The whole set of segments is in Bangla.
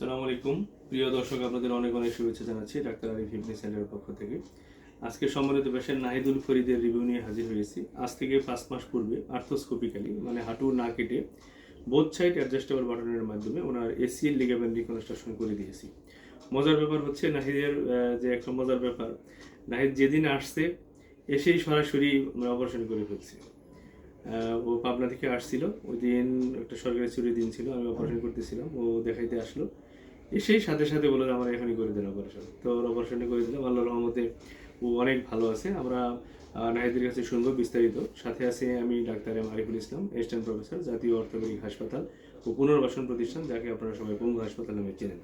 সালাম আলাইকুম। প্রিয় দর্শক, আপনাদের অনেক অনেক শুভেচ্ছা জানাচ্ছি ডাক্তার আরিফ ফিটনেস সেন্টারের পক্ষ থেকে। আজকে সম্মানিত পেশেন্ট নাহিদুল ফরিদের রিভিউ নিয়ে হাজির হয়েছি। আজ থেকে পাঁচ মাস পূর্বে আর্থোস্কোপিক্যালি মানে হাঁটু না কেটে বোথ সাইড অ্যাডজাস্টেবল বাটনের মাধ্যমে ওনার এসিএল লিগামেন্ট রিকনস্ট্রাকশন করে দিয়েছি। মজার ব্যাপার হচ্ছে, নাহিদের যে একটা মজার ব্যাপার, নাহিদ যেদিন আসছে, এসেই সরাসরি অপারেশন করে ফেলছি। ও পাবনা থেকে আসছিল। ওই দিন একটা সরকারি ছুটির দিন ছিল, আমি অপারেশন করতেছিলাম। ও দেখাইতে আসলো। এসেই সাথে সাথে বলল যে, আমার এখনই করে দেন অপারেশন তো ওর অপারেশনটা করে দিলাম। আল্লাহ রহমতে ও অনেক ভালো আছে। আমরা নাহিদের কাছে শুনব বিস্তারিত। সাথে আছে আমি doctor M Ariful Islam assistant professor জাতীয় অর্থোপেডিক হাসপাতাল ও পুনর্বাসন প্রতিষ্ঠান, যাকে আপনারা সবাই পঙ্গু হাসপাতাল নামে চেনেন।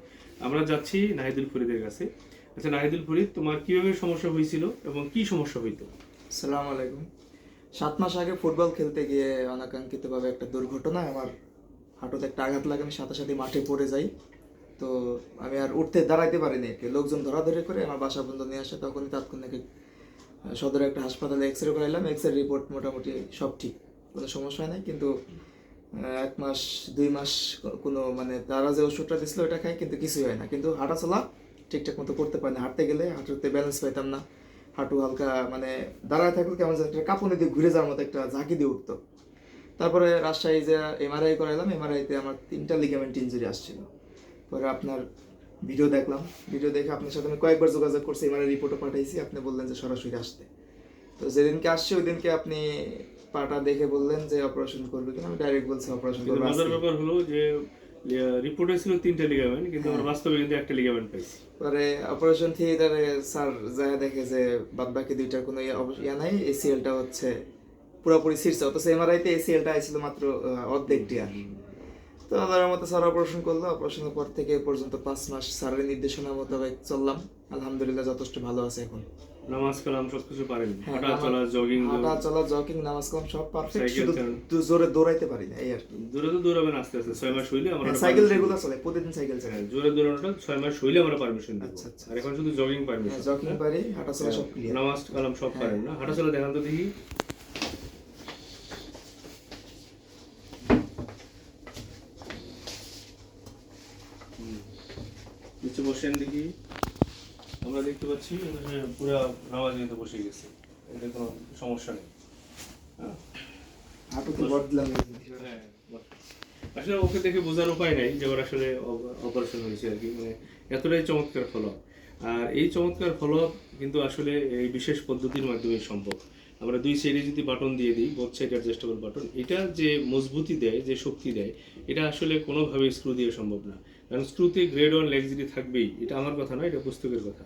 আমরা যাচ্ছি নাহিদুল ফরিদের কাছে। আচ্ছা নাহিদুল ফরিদ, তোমার কীভাবে সমস্যা হয়েছিল এবং কি সমস্যা হইতো? সালাম আলাইকুম। সাত মাস আগে ফুটবল খেলতে গিয়ে অনাকাঙ্ক্ষিতভাবে একটা দুর্ঘটনা আমার হাঁটুতে একটা আঘাত লাগে, আমি সাথে সাথে মাঠে পড়ে যাই। তো আমি আর উঠতে দাঁড়াইতে পারিনি আর কি। লোকজন ধরাধরি করে আমার বাসা পর্যন্ত নিয়ে আসে, তখনই তাৎক্ষণিক সদরে একটা হাসপাতালে X ray করাইলাম। X ray report মোটামুটি সব ঠিক, কোনো সমস্যা নাই। কিন্তু এক মাস, দুই মাস কোনো মানে তারা যে ওষুধটা দিছিল ওটা খাই কিন্তু কিছুই হয় না। কিন্তু হাঁটা চলা ঠিকঠাক মতো করতে পারি না। হাঁটতে গেলে হাঁটুতে ব্যালেন্স পাইতাম না। হাঁটু হালকা মানে দাঁড়ায় থাকলে কেমন একটা কাঁপুনি দিয়ে ঘুরে যাওয়ার মতো একটা ঝাঁকি দিয়ে উঠতো। তারপরে রাজশাহী যে এমআরআই করাইলাম। এমআরআইতে আমার তিনটা লিগামেন্ট ইঞ্জুরি আসছিল। পরে আপনার ভিডিও দেখলাম। ভিডিও দেখে আপনার সাথে আমি কয়েকবার যোগাযোগ করছি এমআরআই রিপোর্টও পাঠাইছি আপনি বললেন যে সরাসরি আসতে। তো যেদিনকে আসছে ওই দিনকে আপনি পাটা দেখে বললেন যে অপারেশন করবে কিনা আমি ডাইরেক্ট বলছি অপারেশন করব মজার ব্যাপার হলো যে রিপোর্টে ছিল তিনটা লিগামেন্ট কিন্তু আমরা বাস্তবে কিন্তু একটা লিগামেন্ট পাইছি পরে অপারেশন থিয়েটারে স্যার যা দেখে যে বাদ বাকি দুইটার কোনো ইয়ে ইয়া নাই এসিএলটা হচ্ছে পুরোপুরি সিরছে অথচ এমআরআইতে এসিএলটা আইছিল মাত্র অর্ধেক আর তো আল্লাহর মতো স্যার অপারেশন করল। অপারেশনের পর থেকে এ পর্যন্ত পাঁচ মাস স্যারের নির্দেশনা মোতাবেক চললাম। আলহামদুলিল্লাহ যথেষ্ট ভালো আছে এখন। নামাজ কালাম সবকিছু পারেন। হ্যাঁ, হাঁটা চলা জগিং হাঁটা চলা জগিং নামাজ কালাম সব পারফেক্ট শুধু জোরে দৌড়াইতে পারি না এই আর কি। দূরে তো দৌড়াবেন আস্তে আস্তে। ছয় মাস হইলে আমরা হ্যাঁ, সাইকেল রেগুলার চলে প্রতিদিন সাইকেল চালাই। হ্যাঁ, জোরে দৌড়ানোটা ছয় মাস হইলে আমরা পারমিশন দিব। আচ্ছা, আচ্ছা। আর এখন শুধু জগিং পারমিশন জগিং পারি হাঁটা চলা সব ক্লিয়ার নামাজ কালাম সব পারেন না। হাঁটা চলা দেখান তো দেখি। নিচে বসেন দেখি। আমরা দেখতে পাচ্ছি পুরো নামাজ কিন্তু বসে গেছে। এতে কোনো সমস্যা নেই। হ্যাঁ। হ্যাঁ, আসলে ওকে দেখে বোঝার উপায় নাই যে ওর আসলে অপারেশন হয়েছে আর কি। মানে এতটাই চমৎকার ফলক আর এই চমৎকার ফলক কিন্তু আসলে এই বিশেষ পদ্ধতির মাধ্যমে সম্ভব। আমরা দুই সাইডে যদি বাটন দিয়ে দিই বোথ সাইড অ্যাডজাস্টেবল বাটন এটা যে মজবুতি দেয় যে শক্তি দেয় এটা আসলে কোনোভাবে স্ক্রু দিয়ে সম্ভব না। কারণ স্ক্রুতে গ্রেড ওয়ান লেগজিটি থাকবেই। এটা আমার কথা নয়, এটা পুস্তকের কথা।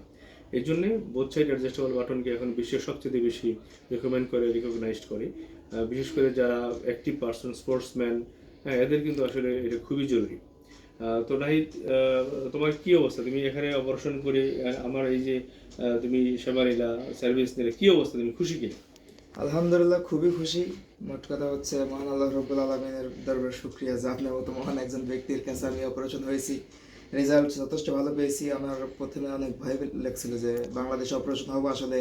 এই জন্য বোথ সাইড অ্যাডজাস্টেবল বাটনকে এখন বিশ্বের সবচেয়ে বেশি রেকমেন্ড করে রিকগনাইজড করে। বিশেষ করে যারা অ্যাক্টিভ পার্সন স্পোর্টসম্যান হ্যাঁ এদের কিন্তু আসলে এটা খুবই জরুরি। তো নাহিদ তোমার কি অবস্থা? তুমি এখানে অপারেশন করে আমার এই যে তুমি সেবা নিলা সার্ভিস নিলে কি অবস্থা? তুমি খুশি কি আলহামদুলিল্লাহ, খুবই খুশি। মোট কথা হচ্ছে, মহান আল্লাহ রব্বুল আলমিনের দরবার শুক্রিয়া। যে আপনার মতো মহান একজন ব্যক্তির কাছে আমি অপারেশন হয়েছি। রেজাল্ট যথেষ্ট ভালো পেয়েছি। আমার প্রথমে অনেক ভয় লাগছিল যে বাংলাদেশে অপারেশন হব। আসলে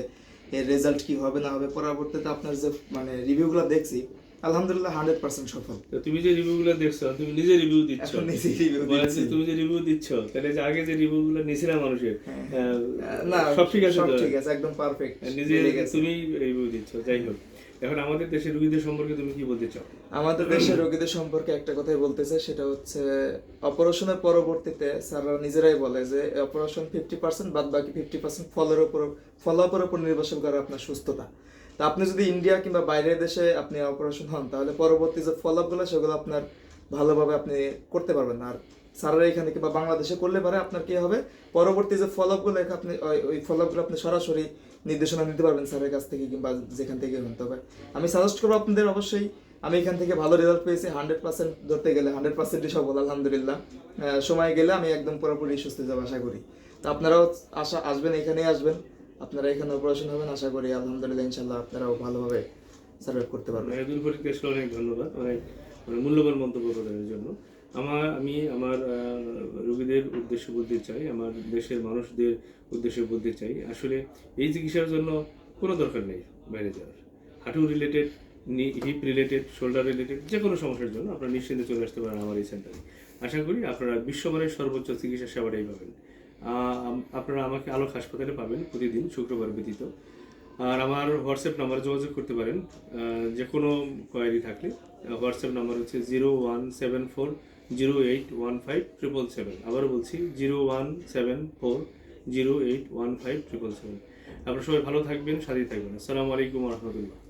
এর রেজাল্ট কি হবে, না হবে? পরবর্তীতে আপনার যে মানে রিভিউগুলো দেখছি আলহামদুলিল্লাহ হান্ড্রেড পার্সেন্ট সফল। তো তুমি যে রিভিউগুলো দেখছ তুমি নিজে রিভিউ দিচ্ছ। যে দিচ্ছি। তুমি যে রিভিউ দিচ্ছ তাহলে যে আগে যে রিভিউগুলো মানুষের হ্যাঁ। না সব ঠিক আছে সব ঠিক আছে একদম পারফেক্ট নিজে তুমি রিভিউ দিচ্ছ যাই হোক। এখন আমাদের দেশের রোগীদের সম্পর্কে তুমি কি বলতে চাও? আমাদের দেশের রোগীদের সম্পর্কে একটা কথাই বলতে চাই সেটা হচ্ছে অপারেশনের পরবর্তীতে স্যাররা নিজেরাই বলে যে অপারেশন ফিফটি পার্সেন্ট বাদ বাকি ফিফটি পার্সেন্ট ফলের উপর ফলো আপের উপর নির্ভরশীল করে আপনার সুস্থতা। তা আপনি যদি ইন্ডিয়া কিংবা বাইরের দেশে আপনি অপারেশন হন, তাহলে পরবর্তী যে আপগুলো সেগুলো আপনার ভালোভাবে আপনি করতে পারবেন। আর স্যাররা এখানে কিংবা বাংলাদেশে করলে পারে আপনার কি হবে? পরবর্তী যে ফলো আপগুলো আপনি ওই- আপগুলো আপনি সরাসরি নির্দেশনা নিতে পারবেন স্যারের কাছ থেকে কিংবা যেখান থেকে হন। তবে আমি সাজেস্ট করব আপনাদের অবশ্যই, আমি এখান থেকে ভালো রেজাল্ট পেয়েছি হান্ড্রেড পার্সেন্ট ধরতে গেলে হান্ড্রেড পার্সেন্টই সফল, আলহামদুলিল্লাহ। সময় গেলে আমি একদম পুরোপুরি সুস্থ যাব, আশা করি। তো আপনারাও আশা, আসবেন, এখানেই আসবেন। আপনারা এখানে অপারেশন হবেন, আশা করি আলহামদুলিল্লাহ ইনশাল্লাহ আপনারাও ভালোভাবে সার্ভাইভ করতে পারবেন। মেহেদুল ফরিদকে আসলে অনেক ধন্যবাদ, অনেক মানে মূল্যবান মন্তব্য প্রদানের জন্য। আমার, আমি আমার রোগীদের উদ্দেশ্যে বলতে চাই, আমার দেশের মানুষদের উদ্দেশ্যে বলতে চাই, আসলে এই চিকিৎসার জন্য কোনো দরকার নেই বাইরে যাওয়ার। হাঁটু related hip related shoulder related যে কোনো সমস্যার জন্য আপনারা নিশ্চিন্তে চলে আসতে পারেন আমার এই সেন্টারে আশা করি আপনারা বিশ্বমানের সর্বোচ্চ চিকিৎসা সেবাটাই পাবেন। আপনারা আমাকে আলোক হাসপাতালে পাবেন প্রতিদিন, শুক্রবার ব্যতীত। আর আমার হোয়াটসঅ্যাপ নাম্বারে যোগাযোগ করতে পারেন যে কোনো কোয়ারি থাকলে। হোয়াটসঅ্যাপ নাম্বার হচ্ছে zero one seven four zero eight one five triple seven. আবারও বলছি, zero one seven four zero eight one five triple seven. আপনারা সবাই ভালো থাকবেন সাথে থাকবেন। আসসালামু আলাইকুম রহমতুল্লাহ।